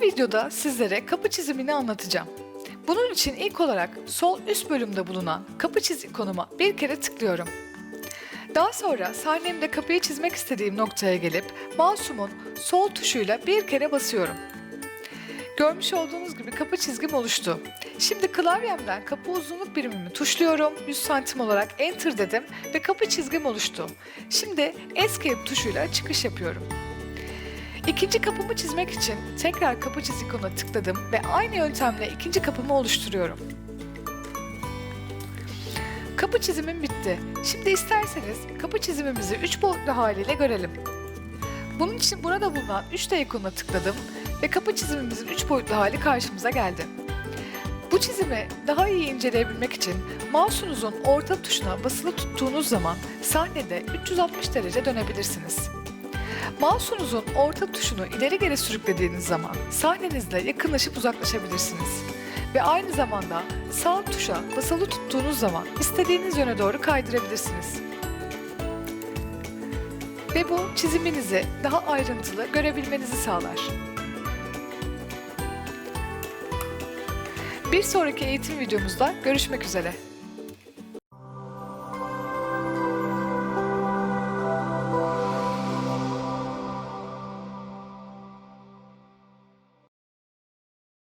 videoda sizlere kapı çizimini anlatacağım. Bunun için ilk olarak sol üst bölümde bulunan kapı çiz ikonuma bir kere tıklıyorum. Daha sonra sahnemde kapıyı çizmek istediğim noktaya gelip mouse'umun sol tuşuyla bir kere basıyorum. Görmüş olduğunuz gibi kapı çizgim oluştu. Şimdi klavyemden kapı uzunluk birimimi tuşluyorum. 100 santim olarak enter dedim ve kapı çizgim oluştu. Şimdi escape tuşuyla çıkış yapıyorum. İkinci kapımı çizmek için tekrar kapı çiz ikonuna tıkladım ve aynı yöntemle ikinci kapımı oluşturuyorum. Kapı çizimim bitti. Şimdi isterseniz kapı çizimimizi 3 boyutlu haliyle görelim. Bunun için burada bulunan 3D ikonuna tıkladım ve kapı çizimimizin 3 boyutlu hali karşımıza geldi. Bu çizimi daha iyi inceleyebilmek için mouse'unuzun orta tuşuna basılı tuttuğunuz zaman sahnede 360 derece dönebilirsiniz. Mouse'unuzun orta tuşunu ileri geri sürüklediğiniz zaman sahnenizle yakınlaşıp uzaklaşabilirsiniz. Ve aynı zamanda sağ tuşa basılı tuttuğunuz zaman istediğiniz yöne doğru kaydırabilirsiniz. Ve bu çiziminizi daha ayrıntılı görebilmenizi sağlar. Bir sonraki eğitim videomuzda görüşmek üzere.